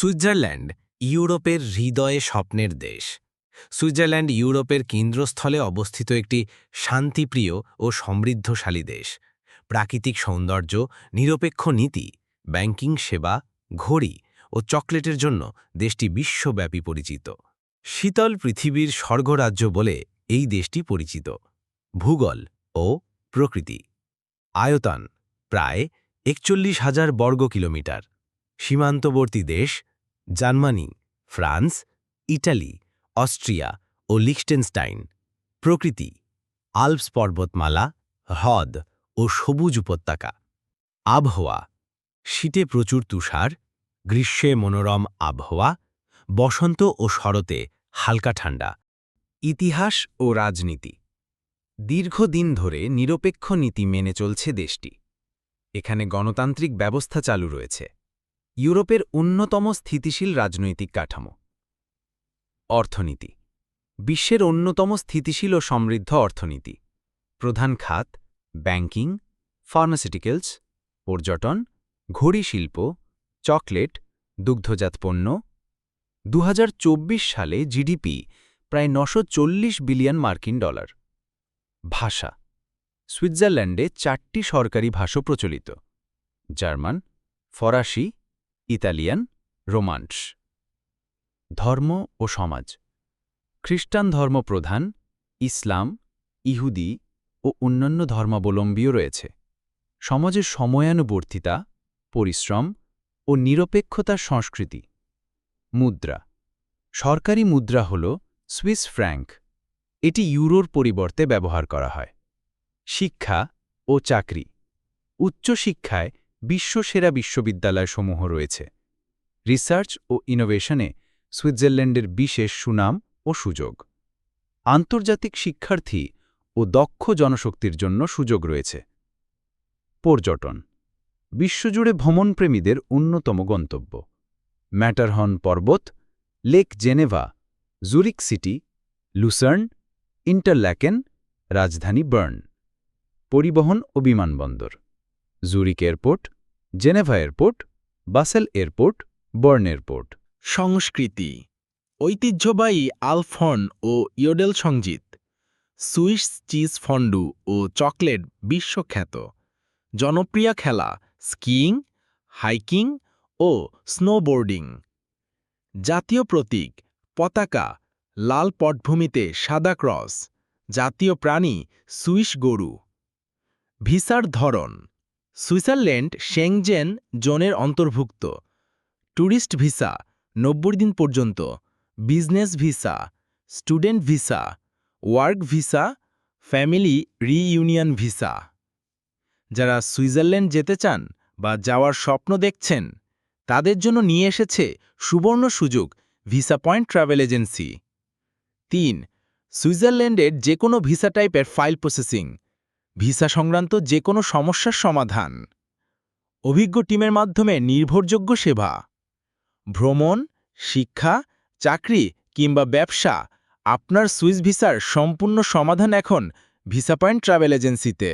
Switzerland ইউরোপের হৃদয়ে স্বপ্নের দেশ। সুইজারল্যান্ড ইউরোপের কেন্দ্রস্থলে অবস্থিত একটি শান্তিপ্রিয় ও সমৃদ্ধশালী দেশ। প্রাকৃতিক সৌন্দর্য, নিরপেক্ষ নীতি, ব্যাংকিং সেবা, ঘড়ি ও চকলেটের জন্য দেশটি বিশ্বব্যাপী পরিচিত। শীতল পৃথিবীর স্বর্গরাজ্য বলে এই দেশটি পরিচিত। ভূগোল ও প্রকৃতি। আয়তন প্রায় একচল্লিশ হাজার বর্গ কিলোমিটার সীমান্তবর্তী দেশ জার্মানি, ফ্রান্স, ইটালি, অস্ট্রিয়া ও লিখটেনস্টাইন। প্রকৃতি, আলপস পর্বতমালা, হ্রদ ও সবুজ উপত্যকা। আবহাওয়া, শীতে প্রচুর তুষার, গ্রীষ্মে মনোরম আবহাওয়া, বসন্ত ও শরতে হালকা ঠান্ডা। ইতিহাস ও রাজনীতি, দীর্ঘদিন ধরে নিরপেক্ষ নীতি মেনে চলছে দেশটি। এখানে গণতান্ত্রিক ব্যবস্থা চালু রয়েছে। ইউরোপের অন্যতম স্থিতিশীল রাজনৈতিক কাঠামো। অর্থনীতি। বিশ্বের অন্যতম স্থিতিশীল ও সমৃদ্ধ অর্থনীতি। প্রধান খাত, ব্যাংকিং, ফার্মাসিউটিক্যালস, পর্যটন, ঘড়ি শিল্প, চকলেট, দুগ্ধজাত পণ্য। দু হাজার চব্বিশ সালে জিডিপি প্রায় নশো বিলিয়ন মার্কিন ডলার। ভাষা। সুইজারল্যান্ডে চারটি সরকারি ভাষা প্রচলিত। জার্মান, ফরাসি ইতালিয়ান রোমান্স ধর্ম ও সমাজ। খ্রিস্টান ধর্ম প্রধান ইসলাম, ইহুদি ও অন্যান্য ধর্মাবলম্বীও রয়েছে। সমাজের সময়ানুবর্তিতা, পরিশ্রম ও নিরপেক্ষতার সংস্কৃতি। মুদ্রা। সরকারি মুদ্রা হল সুইস ফ্র্যাঙ্ক। এটি ইউরোর পরিবর্তে ব্যবহার করা হয়। শিক্ষা ও চাকরি। উচ্চশিক্ষায় বিশ্বসেরা বিশ্ববিদ্যালয়সমূহ রয়েছে। রিসার্চ ও ইনোভেশনে সুইজারল্যান্ডের বিশেষ সুনাম ও সুযোগ। আন্তর্জাতিক শিক্ষার্থী ও দক্ষ জনশক্তির জন্য সুযোগ রয়েছে। পর্যটন। বিশ্বজুড়ে ভ্রমণপ্রেমীদের অন্যতম গন্তব্য। ম্যাটারহন পর্বত, Lake Geneva Zurich city, Lucerne, Interlaken, রাজধানী বার্ন। পরিবহন ও বিমানবন্দর। Zurich airport, Geneva airport, Basel airport, Bern airport. সংস্কৃতি, ঐতিহ্যবাহী আলফন ও ইয়োডেল সংগীত সুইস চিজ ফন্ডু ও চকলেট বিশ্বখ্যাত, জনপ্রিয় খেলা স্কিইং হাইকিং ও স্নোবোর্ডিং। জাতীয় প্রতীক, পতাকা, লাল পটভূমিতে সাদা ক্রস, জাতীয় প্রাণী সুইস গরু। ভিসার ধরন সুইজারল্যান্ড শেংজেন জোনের অন্তর্ভুক্ত। ট্যুরিস্ট ভিসা, নব্বই দিন পর্যন্ত। Business visa, student visa, work visa, family reunion visa. যারা সুইজারল্যান্ড যেতে চান বা যাওয়ার স্বপ্ন দেখছেন, তাদের জন্য নিয়ে এসেছে সুবর্ণ সুযোগ ভিসা পয়েন্ট ট্রাভেল এজেন্সি। তিন, সুইজারল্যান্ডের যে কোনো ভিসা টাইপের ফাইল প্রসেসিং। ভিসা সংক্রান্ত যে কোনো সমস্যার সমাধান। অভিজ্ঞ টিমের মাধ্যমে নির্ভরযোগ্য সেবা। ভ্রমণ, শিক্ষা, চাকরি কিংবা ব্যবসা আপনার সুইস ভিসার সম্পূর্ণ সমাধান এখন ভিসা পয়েন্ট ট্রাভেল এজেন্সিতে।